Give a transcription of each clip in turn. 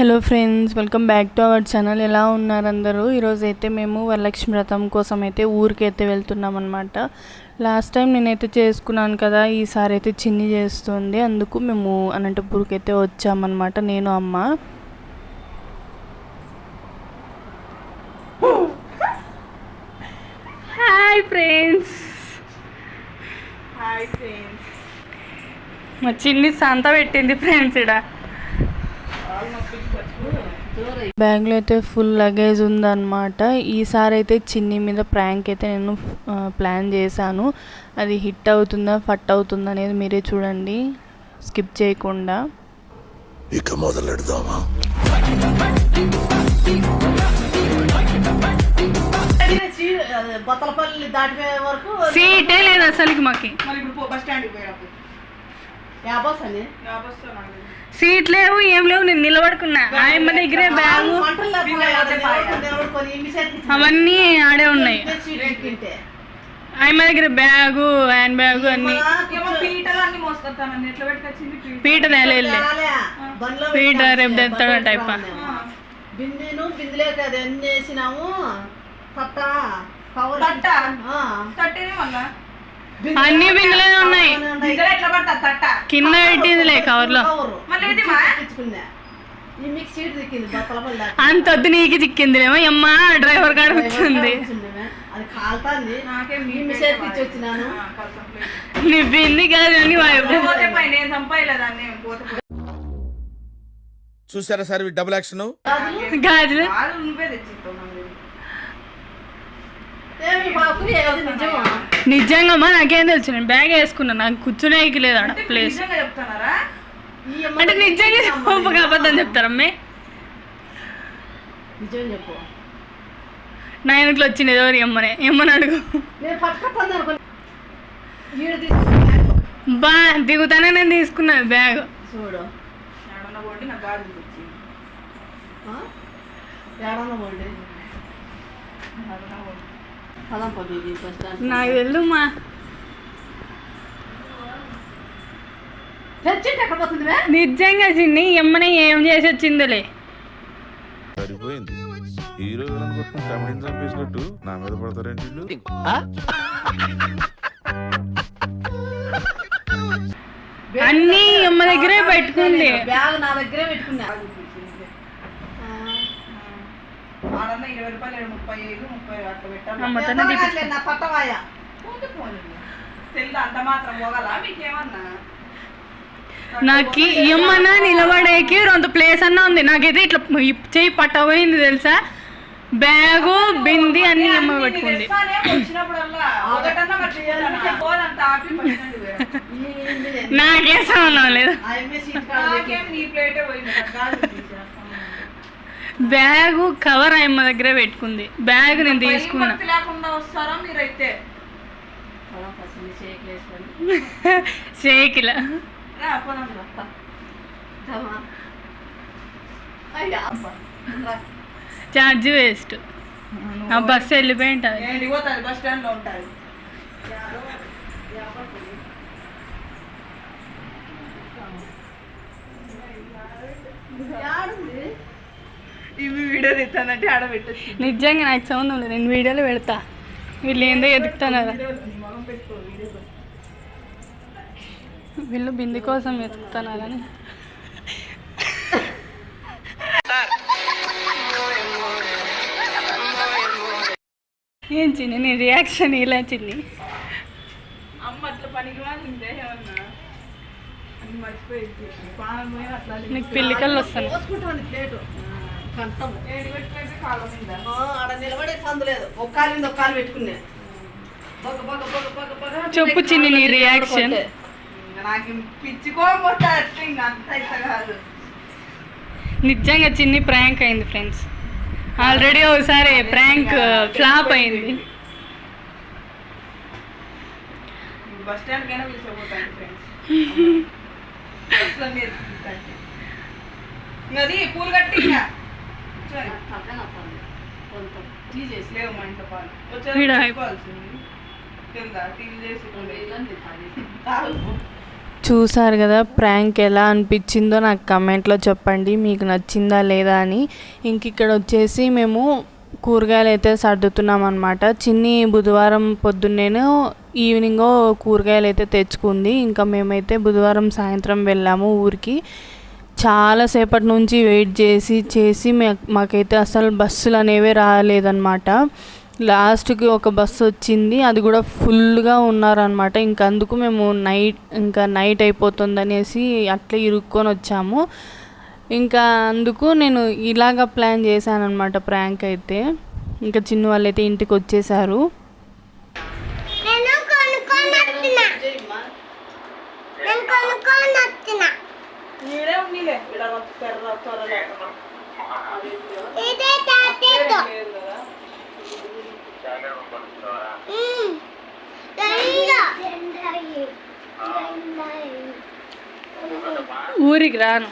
Hello friends welcome back to our channel. ఎలా ఉన్నారు అందరూ? ఈరోజు అయితే మేము వరలక్ష్మి వ్రతం కోసం అయితే ఊరికి అయితే వెళ్తున్నాం అనమాట లాస్ట్ టైం నేనైతే చేసుకున్నాను కదా ఈసారి అయితే చిన్ని చేస్తుంది. అందుకు మేము అనంతపూర్కి అయితే వచ్చామన్నమాట నేను అమ్మ. హాయ్ ఫ్రెండ్స్ హాయ్ ఫ్రెండ్స్ మా చిన్ని సంత పెట్టింది ఫ్రెండ్స్ ఇక్కడ బ్యాగ్లో అయితే ఫుల్ లగేజ్ ఉందన్నమాట. ఈసారి అయితే చిన్ని మీద ప్రాంక్ అయితే నేను ప్లాన్ చేశాను. అది హిట్ అవుతుందా ఫట్ అవుతుందా అనేది మీరే చూడండి. స్కిప్ చేయకుండా. ఇక మొదలెడదామా? బొత్తలపల్లి దాటిపోయే వరకు సీటే లేదు అసలుకి మాకి. మరి ఇప్పుడు బస్ స్టాండ్కి పోయినప్పుడు సీట్ లేవు ఏం లేవు నేను నిలబడుకున్నా. ఆయమ్మ దగ్గరే బ్యాగు. అవన్నీ ఆడే ఉన్నాయి. ఆయమ్మ దగ్గర బ్యాగు హ్యాండ్ బ్యాగు అన్ని. పీట. బండ్లో పీట. రేపు తెస్తాడట బండ్లో అయిప. బిందెను బిందెలే కదా ఎన్ని వేసినాము? తట్ట కవర్ తట్ట? అన్ని బిందెలే ఉన్నాయి కింద పెట్టిందిలే కవర్లో. అంత వద్దు నీకు చిక్కిందిలేమో అమ్మ డ్రైవర్ కాడ ప్లేట్. నీ బింది కాదు. చూసారా సార్ డబుల్ యాక్షన్ గాజులు? నువ్వే తెచ్చిస్తావు నాకు తెలియదు. ఏమి బాబు ఏది నిజమా నిజంగా అమ్మా నాకేం తెలుసు నేను బ్యాగ్ వేసుకున్నా నాకు కూర్చునేకి లేదు ఆడ ప్లేస్ అంటే నిజంగా చెప్పక అబద్ధం చెప్తారమ్మే నిజం చెప్పు. నా వెనకలు వచ్చింది ఎవరు? ఎమ్మనే ఎమ్మని అడుగు. బా దిగుతానే నేను తీసుకున్నాను బ్యాగ్ చూడు. ఏడన్నా పోండి నాకు గాజు తెచ్చి ఆ? ఏడన్నా పోండి పదం పది ఇది బస్ స్టాండ్ నాకు వెళ్ళు మా తెచ్చింటి ఎక్కడ పోతుంది వే? నిజంగా చిన్ని ఎమ్మనే ఏం చేసి వచ్చిందిలే సరిపోయింది హీరో విలన్ కొట్టుకుని కమెడీని చంపేసినట్టు నా మీద పడతారేంటి? అన్నీ ఎమ్మ దగ్గరే పెట్టుకుంది బ్యాగ్ నా దగ్గరే పెట్టుకున్నా ఆ. ఆడన్నా ఇరవై రూపాయలు ఈడ ముప్పై ఐదు ముప్పై అట్లా పెట్టాను అమ్మతోనే ఏ తీపి బాగాలే, నా పట్టవాయ. పోతే పోనీ తెల్లు అంత మాత్రం పోగలా మీకేమన్నా? నాకు ఏమన్నా నిలబడేకి రెండు ప్లేస్ అన్నా ఉంది. నాకైతే ఇట్లా ఈ చెయ్యి పట్టబోయింది తెలుసా? బ్యాగు బింది అన్ని అమ్మ పెట్టుకుంది. నాకే సంబంధం లేదు. బ్యాగు కవర్ అమ్మ దగ్గరే పెట్టుకుంది. బ్యాగ్ నేను తీసుకున్నా. లేకుండా వస్తారా మీరైతే? షేక్లు. Charge waste. ఆ బస్సు వెళ్ళిపోయి ఉంటుంది బస్ స్టాండ్లో ఉంటుంది. యాడుంది? ఇవి వీడియో తీస్తానంటే ఆడ పెట్టచ్చు. నిజంగా నాకు సంబంధం లేదు నేను వీడియోలో పెడతా. వీళ్ళు ఏందో ఎదుగుతున్నారా. వీళ్ళు బింది కోసం వెతుకుతున్నారని ఏం చిన్ని నీ రియాక్షన్ ఇలా చిన్ని? అమ్మ అట్లా పనికి నీకు పిల్లికల్లో వస్తాను కంఠం ఆడ నిలబడే ఒక కాలు మీద కాలు పెట్టుకున్నా. చెప్పు చిన్ని నీ రియాక్షన్ నాకు కాదు. నిజంగా చిన్ని ప్రాంక్ అయింది ఫ్రెండ్స్ ఆల్రెడీ ఒకసారి ప్రాంక్ ఫ్లాప్ అయింది. బస్ స్టాండ్ కైనా పిలిచిపోతాను ఫ్రెండ్స్ అది పూలు కట్టి లేవు కింద తాగు చూసారు కదా ప్రాంక్ ఎలా అనిపించిందో నాకు కమెంట్లో చెప్పండి మీకు నచ్చిందా లేదా అని. ఇంక ఇక్కడ వచ్చేసి మేము కూరగాయలు అయితే సర్దుతున్నాం అనమాట చిన్ని బుధవారం పొద్దున్నేను ఈవినింగ్ కూరగాయలు అయితే తెచ్చుకుంది. ఇంకా మేమైతే బుధవారం సాయంత్రం వెళ్ళాము ఊరికి. చాలాసేపటి నుంచి వెయిట్ చేసి చేసి మాకైతే అసలు బస్సులు అనేవి రాలేదన్నమాట. లాస్ట్కి ఒక బస్సు వచ్చింది అది కూడా ఫుల్గా ఉన్నారనమాట ఇంకా అందుకు మేము నైట్ ఇంకా నైట్ అయిపోతుంది అనేసి అట్లే ఇరుక్కొని వచ్చాము. ఇంకా అందుకు నేను ఇలాగ ప్లాన్ చేశాను అనమాట ప్రాంక్ అయితే. ఇంకా చిన్న వాళ్ళైతే ఇంటికి వచ్చేసారు ఈడే ఉన్నీలే ఇక్కడ పెర్ర త్వర లేకుండా ఇదే తాతేతో లేదు కదా మ్మ్. రెండో. ఊరికి రాను.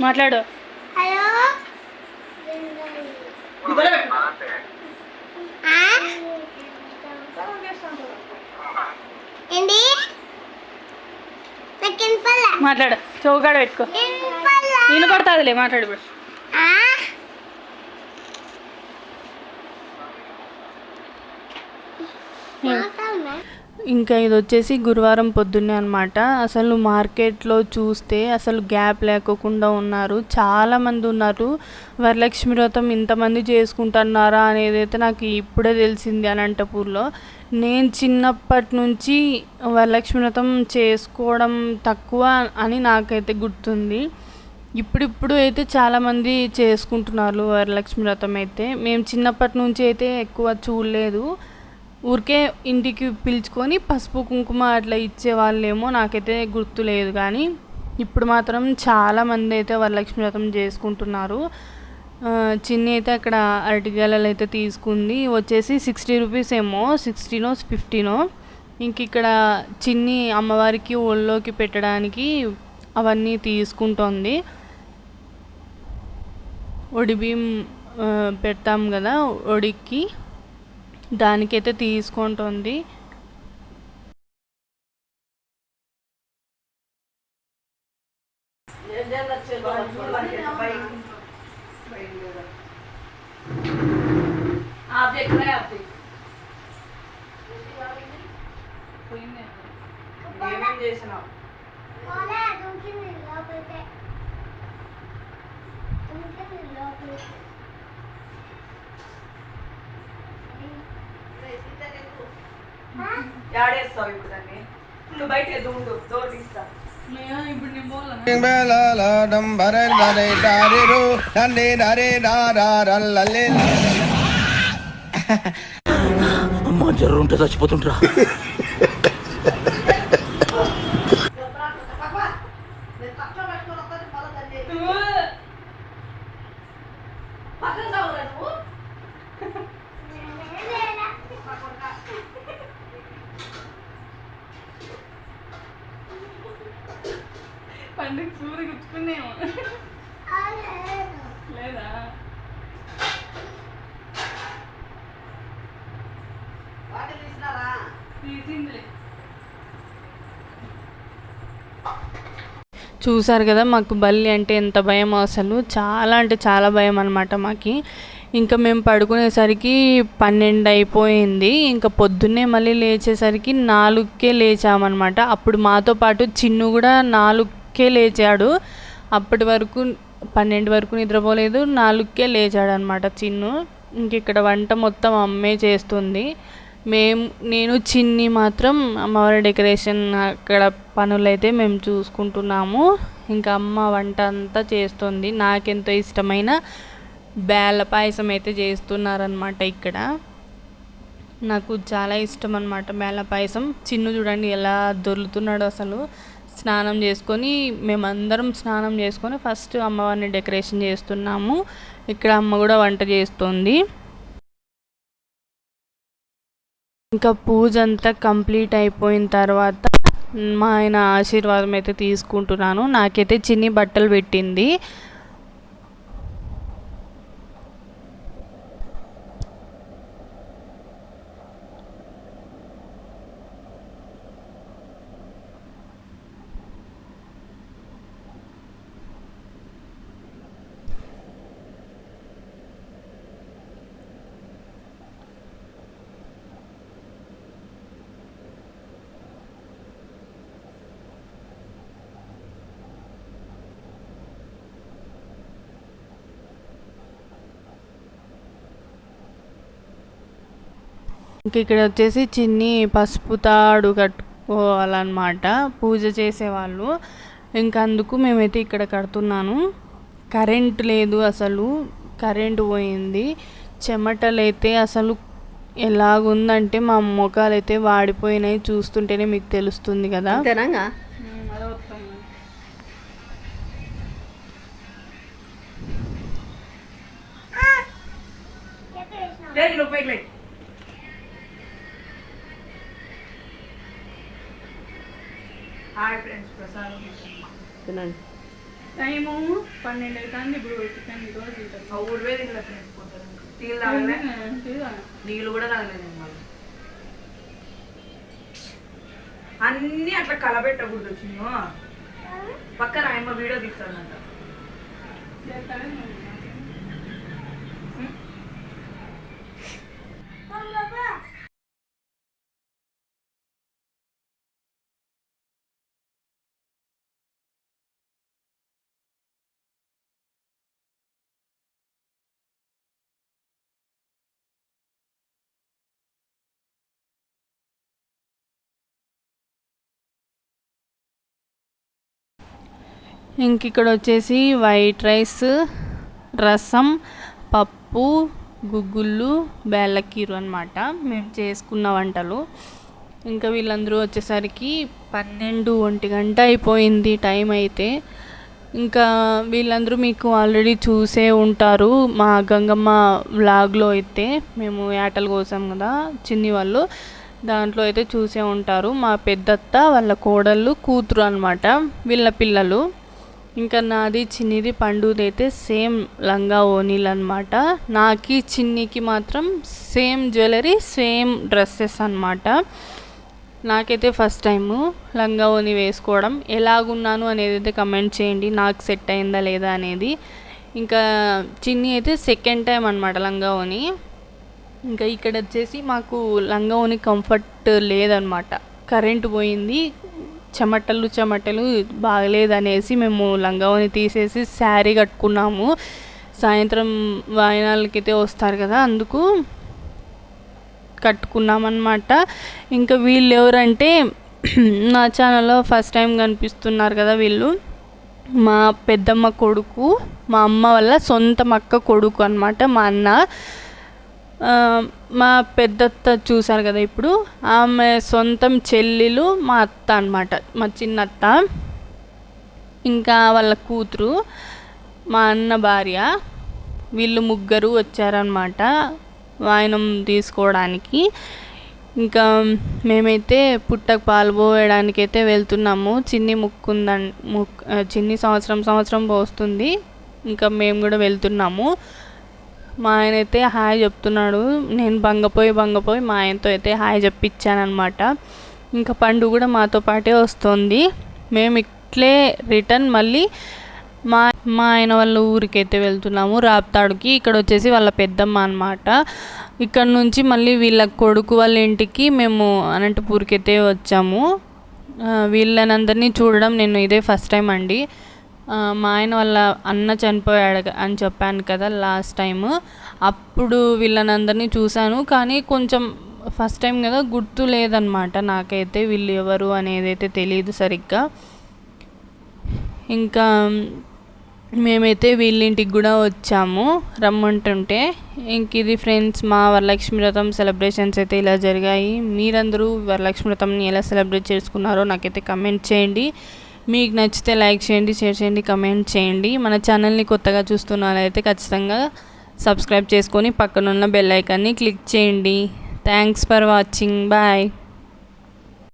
మాట్లాడు హలో ఆ? ఏంటి నాకు వినపడలే. మాట్లాడు. చౌకాడ పెట్టుకో. నేను పడుతుందిలే మాట్లాడు ఇప్పుడు? ఇంకా ఇది వచ్చేసి గురువారం పొద్దున్నే అనమాట అసలు మార్కెట్లో చూస్తే అసలు గ్యాప్ లేకోకుండా ఉన్నారు. చాలామంది ఉన్నారు. వరలక్ష్మి వ్రతం ఇంతమంది చేసుకుంటున్నారా అనేది అయితే నాకు ఇప్పుడే తెలిసింది అనంతపూర్లో. నేను చిన్నప్పటి నుంచి వరలక్ష్మి వ్రతం చేసుకోవడం తక్కువ అని నాకైతే గుర్తుంది. ఇప్పుడిప్పుడు అయితే చాలామంది చేసుకుంటున్నారు వరలక్ష్మి వ్రతం అయితే. మేము చిన్నప్పటి నుంచి అయితే ఎక్కువ చూడలేదు. ఊరికే ఇంటికి పిలుచుకొని పసుపు కుంకుమ అట్లా ఇచ్చేవాళ్ళేమో నాకైతే గుర్తు లేదు కానీ ఇప్పుడు మాత్రం చాలామంది అయితే వరలక్ష్మి వ్రతం చేసుకుంటున్నారు. చిన్ని అయితే అక్కడ అరటిగేలలు అయితే తీసుకుంది. వచ్చేసి సిక్స్టీ రూపీస్ ఏమో సిక్స్టీనో ఫిఫ్టీనో. ఇంక ఇక్కడ చిన్ని అమ్మవారికి ఒళ్ళోకి పెట్టడానికి అవన్నీ తీసుకుంటోంది. ఒడిబీం పెడతాం కదా ఒడికి దానికైతే తీసుకుంటుంది ఆబ్జెక్ట్ ఆబ్జెక్ట్ లోపలికి. ఆ? యాడేస్తావు ఇప్పుడు దాన్ని నువ్వు బయట ఉండు డోర్ తీస్తా ఇప్పుడు జ్వరం ఉంటే నేను తక్కువ పెట్టుకొని వస్తాను పొలం తల్లి పక్కన కావురా నువ్వు లేదా. పండుగ సూర్య గుచ్చుకునేమో ఆ, లేదు. లేదా వాటిని తీసినారా తీసిందిలే చూసారు కదా మాకు బల్లి అంటే ఎంత భయం అసలు. చాలా అంటే చాలా భయం అనమాట మాకు. ఇంకా మేము పడుకునేసరికి పన్నెండు అయిపోయింది. ఇంకా పొద్దున్నే మళ్ళీ లేచేసరికి నాలుగుకే లేచామన్నమాట. అప్పుడు మాతో పాటు చిన్ను కూడా నాలుగుకే లేచాడు. అప్పటి వరకు పన్నెండు వరకు నిద్రపోలేదు. నాలుగుకే లేచాడు అనమాట చిన్ను. ఇంక ఇక్కడ వంట మొత్తం అమ్మే చేస్తుంది. మేము నేను చిన్ని మాత్రం అమ్మవారి డెకరేషన్ అక్కడ పనులైతే మేము చూసుకుంటున్నాము. ఇంకా అమ్మ వంట అంతా చేస్తుంది. నాకెంతో ఇష్టమైన బేళ్ళ పాయసం అయితే చేస్తున్నారనమాట ఇక్కడ. నాకు చాలా ఇష్టం అనమాట బేళ్ళ పాయసం. చిన్ను చూడండి ఎలా దొరుకుతున్నాడు అసలు. స్నానం చేసుకొని మేమందరం స్నానం చేసుకొని ఫస్ట్ అమ్మవారిని డెకరేషన్ చేస్తున్నాము. ఇక్కడ అమ్మ కూడా వంట చేస్తుంది. ఇంకా పూజ అంతా కంప్లీట్ అయిపోయిన తర్వాత మా ఆయన ఆశీర్వాదం అయితే తీసుకుంటున్నాను. నాకైతే చిన్ని బట్టలు పెట్టింది. ఇంక ఇక్కడ వచ్చేసి చిన్ని పసుపు తాడు కట్టుకోవాలన్నమాట. పూజ చేసేవాళ్ళు. ఇంకా అందుకు మేమైతే ఇక్కడ కడుతున్నాను. కరెంట్ లేదు అసలు. కరెంట్ పోయింది. చెమటలైతే అసలు ఎలాగుందంటే మా మొఖాలు అయితే వాడిపోయినాయి చూస్తుంటేనే మీకు తెలుస్తుంది కదా. లేదు హాయ్ ఫ్రెండ్స్ ప్రసాదం తినండి. టైము పన్నెండు అవుతుంది ఇప్పుడు చికెన్ ఈరోజు ఆ ఊరు వేది ఇలా ఫ్రెండ్స్ పోతారు. టీలు తాగలే. నీళ్ళు కూడా తాగలేదు మళ్ళీ. అన్నీ అట్లా కలబెట్టకూడదు చిన్ను. పక్కన ఆయమ్మ వీడియో తీస్తానంట. ఇంక ఇక్కడ వచ్చేసి వైట్ రైస్ రసం పప్పు గుగ్గుళ్ళు బేళ్ళకీరు అనమాట మేము చేసుకున్న వంటలు. ఇంకా వీళ్ళందరూ వచ్చేసరికి పన్నెండు ఒంటి గంట అయిపోయింది టైం అయితే. ఇంకా వీళ్ళందరూ మీకు ఆల్రెడీ చూసే ఉంటారు మా గంగమ్మ వ్లాగ్లో అయితే. మేము యాటలు కోసాం కదా చిన్ని వాళ్ళు. దాంట్లో అయితే చూసే ఉంటారు మా పెద్దత్త వాళ్ళ కోడళ్ళు కూతురు అనమాట వీళ్ళ పిల్లలు. ఇంకా నాది చిన్నిది పండుదైతే సేమ్ లంగా ఓనీలు అనమాట నాకి చిన్నికి మాత్రం సేమ్ జ్యువెలరీ సేమ్ డ్రెస్సెస్ అనమాట నాకైతే ఫస్ట్ టైము లంగా ఓని వేసుకోవడం. ఎలాగున్నాను అనేది అయితే కమెంట్ చేయండి. నాకు సెట్ అయిందా లేదా అనేది. ఇంకా చిన్ని అయితే సెకండ్ టైం అనమాట లంగా ఓని ఇంకా ఇక్కడ వచ్చేసి మాకు లంగా ఓని కంఫర్ట్ లేదనమాట కరెంటు పోయింది. చెమటలు చెమటలు బాగలేదనేసి మేము లంగావని తీసేసి శారీ కట్టుకున్నాము. సాయంత్రం వాయనాలకైతే వస్తారు కదా అందుకు కట్టుకున్నామన్నమాట. ఇంకా వీళ్ళు ఎవరంటే నా ఛానల్లో ఫస్ట్ టైం కనిపిస్తున్నారు కదా వీళ్ళు. మా పెద్దమ్మ కొడుకు మా అమ్మ వల్ల సొంత అక్క కొడుకు అనమాట మా అన్న. మా పెద్దత్త చూసారు కదా ఇప్పుడు. ఆమె సొంతం చెల్లెలు మా అత్త అనమాట మా చిన్నత్త. ఇంకా వాళ్ళ కూతురు మా అన్న భార్య. వీళ్ళు ముగ్గురు వచ్చారనమాట వాయనం తీసుకోవడానికి. ఇంకా మేమైతే పుట్టకు పాలు పోయడానికి అయితే వెళ్తున్నాము. చిన్ని ముక్కుందని ముక్ చిన్ని సంవత్సరం సంవత్సరం పోస్తుంది. ఇంకా మేము కూడా వెళ్తున్నాము. మా ఆయన అయితే హాయ్ చెప్తున్నాడు. నేను బంగపోయి బంగపోయి మా ఆయనతో అయితే హాయ్ చెప్పించానమాట ఇంకా పండు కూడా మాతో పాటే వస్తుంది. మేము ఇట్లే రిటర్న్ మళ్ళీ మా మా ఆయన వాళ్ళ ఊరికైతే వెళ్తున్నాము. రాప్తాడుకి ఇక్కడ వచ్చేసి వాళ్ళ పెద్దమ్మ అనమాట ఇక్కడ నుంచి మళ్ళీ వీళ్ళ కొడుకు వాళ్ళ ఇంటికి మేము అనంతపూర్కి అయితే వచ్చాము వీళ్ళనందరినీ చూడడం నేను ఇదే ఫస్ట్ టైం అండి. మా ఆయన వాళ్ళ అన్న చనిపోయాడు అని చెప్పాను కదా లాస్ట్ టైం అప్పుడు వీళ్ళనందరినీ చూశాను కానీ కొంచెం ఫస్ట్ టైం కదా గుర్తు లేదనమాట నాకైతే వీళ్ళు ఎవరు అనేది అయితే తెలియదు సరిగ్గా. ఇంకా మేమైతే వీళ్ళింటికి కూడా వచ్చాము రమ్మంటుంటే. ఇంక ఇది ఫ్రెండ్స్ మా వరలక్ష్మి వ్రతం సెలబ్రేషన్స్ అయితే ఇలా జరిగాయి. మీరందరూ వరలక్ష్మి వ్రతంని ఎలా సెలబ్రేట్ చేసుకున్నారో నాకైతే కమెంట్ చేయండి. మీకు నచ్చితే లైక్ చేయండి షేర్ చేయండి కమెంట్ చేయండి. మన ఛానల్ని కొత్తగా చూస్తున్న వాళ్ళైతే ఖచ్చితంగా సబ్స్క్రైబ్ చేసుకొని పక్కనున్న బెల్ ఐకాన్ని క్లిక్ చేయండి. Thanks for watching. బాయ్.